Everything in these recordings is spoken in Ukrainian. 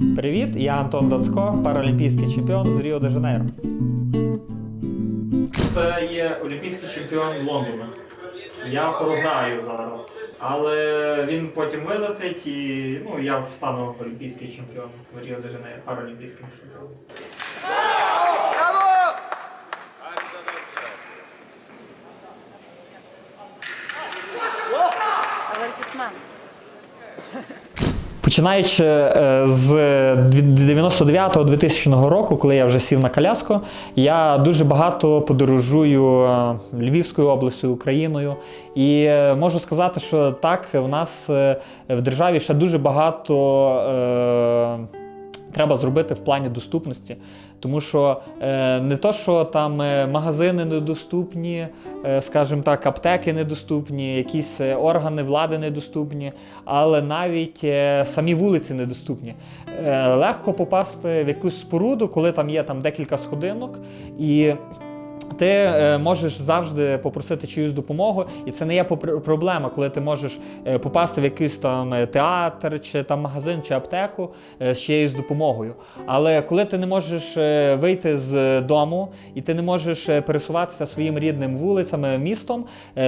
Привіт, я Антон Дацько, паралімпійський чемпіон з Ріо де Жанейро. Це є олімпійський чемпіон Лондона. Я програю зараз. Але він потім вилетить і ну, я стану олімпійський чемпіон в Ріо де Жанейро, паралімпійським чемпіоном. Аверкісмен. Починаючи е, з 99-2000 року, коли я вже сів на коляску, я дуже багато подорожую е, Львівською областю, Україною. І е, можу сказати, що так, в нас в державі ще дуже багато треба зробити в плані доступності. Тому що е, не то, що там е, магазини недоступні, е, скажімо так, аптеки недоступні, якісь е, органи влади недоступні, але навіть е, самі вулиці недоступні. Е, легко попасти в якусь споруду, коли там є там декілька сходинок, і ти е, можеш завжди попросити чиюсь допомогу, і це не є проблема, коли ти можеш е, попасти в якийсь там е, театр, чи там магазин, чи аптеку з чиєюсь допомогою. Але коли ти не можеш вийти з дому і ти не можеш пересуватися своїм рідним вулицями, містом,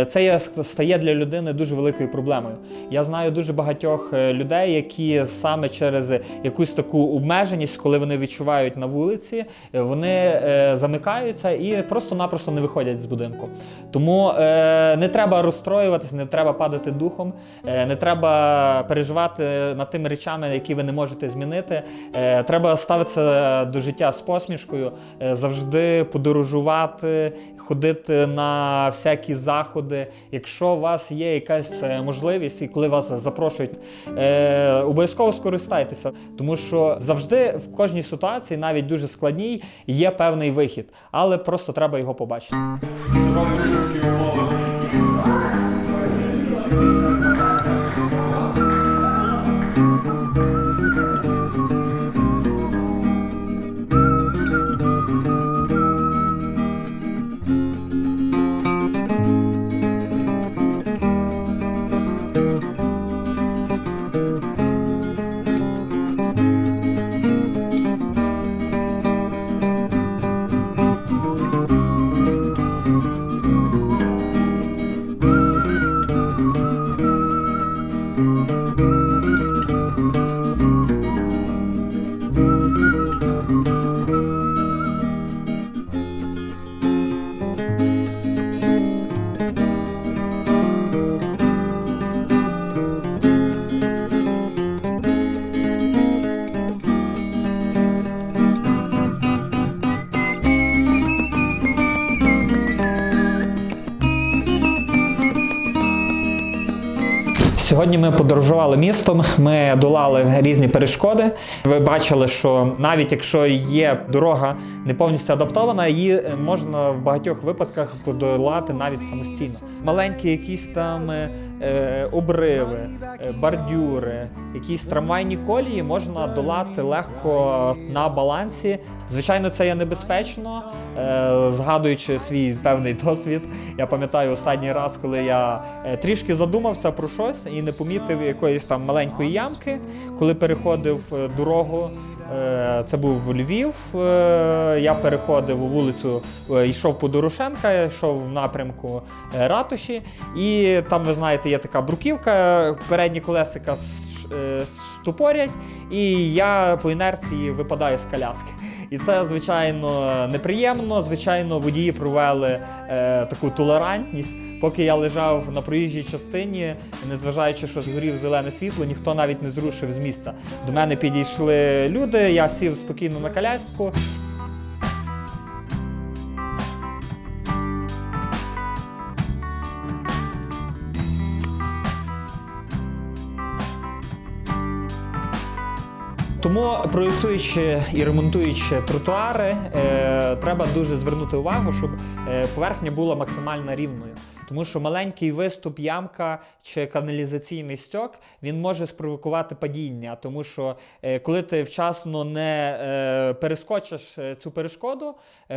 це стає для людини дуже великою проблемою. Я знаю дуже багатьох людей, які саме через якусь таку обмеженість, коли вони відчувають на вулиці, вони замикаються і просто-напросто не виходять з будинку. Тому е, не треба розстроюватися, не треба падати духом, е, не треба переживати над тими речами, які ви не можете змінити. Е, треба ставитися до життя з посмішкою, е, завжди подорожувати, ходити на всякі заходи. Якщо у вас є якась е, можливість, і коли вас запрошують, е, обов'язково скористайтеся, тому що завжди в кожній ситуації, навіть дуже складній, є певний вихід, але просто треба його Сьогодні ми подорожували містом, ми долали різні перешкоди. Ви бачили, що навіть якщо є дорога не повністю адаптована, її е, можна в багатьох випадках подолати навіть самостійно. Маленькі якісь там е, обриви, е, бордюри, якісь трамвайні колії можна долати легко на балансі. Звичайно, це є небезпечно, е, згадуючи свій певний досвід. Я пам'ятаю останній раз, коли я е, трішки задумався про щось і не помітив якоїсь там маленької ямки, коли переходив е, дорогу. Е, Це був Львів. е, Я переходив вулицю, е, йшов по Дорошенка, йшов в напрямку ратуші, і там, ви знаєте, є така бруківка, передні колесика е, і я по інерції випадаю з коляски. І це, звичайно, неприємно. Звичайно, водії провели таку толерантність. Поки я лежав на проїжджій частині, незважаючи, що згорів зелене світло, ніхто навіть не зрушив з місця. До мене підійшли люди, я сів спокійно на коляску. Тому проєктуючи і ремонтуючи тротуари, е, треба дуже звернути увагу, щоб е, поверхня була максимально рівною. Тому що маленький виступ, ямка чи каналізаційний стьок він може спровокувати падіння. Тому що е, коли ти вчасно не перескочиш цю перешкоду,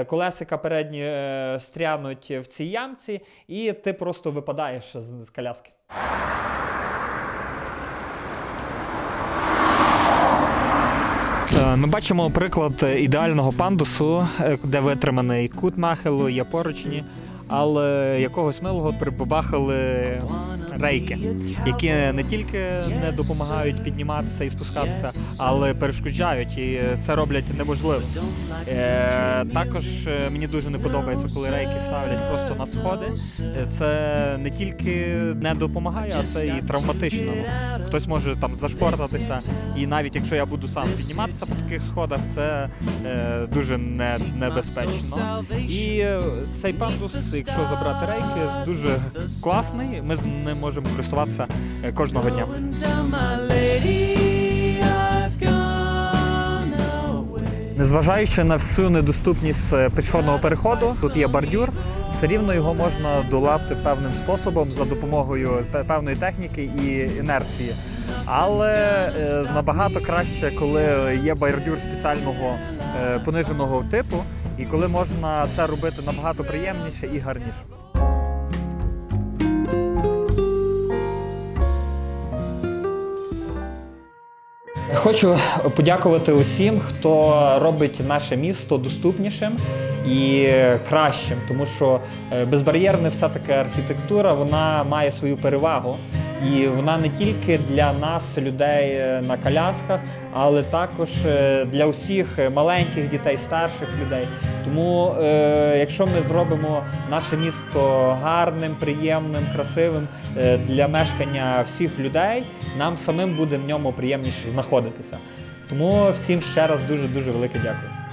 колесика передні стрянуть в цій ямці, і ти просто випадаєш з коляски. Е, Ми бачимо приклад ідеального пандусу, е, де витриманий кут нахилу, є поручні, але якогось милого прибабахали рейки, які не тільки не допомагають підніматися і спускатися, але перешкоджають, і це роблять неможливо. Е, також е, мені дуже не подобається, коли рейки ставлять просто на сходи. Е, Це не тільки не допомагає, а це і травматично. Хтось може там зашпортатися, і навіть якщо я буду сам підніматися по таких сходах, це дуже не, небезпечно. І цей пандус, якщо забрати рейки, дуже класний. Ми з ним можемо користуватися е, кожного дня. Незважаючи на всю недоступність е, пішохідного переходу, тут є бордюр, все рівно його можна долати певним способом за допомогою певної техніки і інерції. Але е, набагато краще, коли є бордюр спеціального пониженого типу, і коли можна це робити набагато приємніше і гарніше. Хочу подякувати усім, хто робить наше місто доступнішим і кращим, тому що е, безбар'єрна все-таки архітектура вона має свою перевагу. І вона не тільки для нас, людей е, на колясках, але також е, для усіх маленьких дітей, старших людей. Тому, е, якщо ми зробимо наше місто гарним, приємним, красивим е, для мешкання всіх людей, нам самим буде в ньому приємніше знаходитися. Тому всім ще раз дуже дуже велике дякую.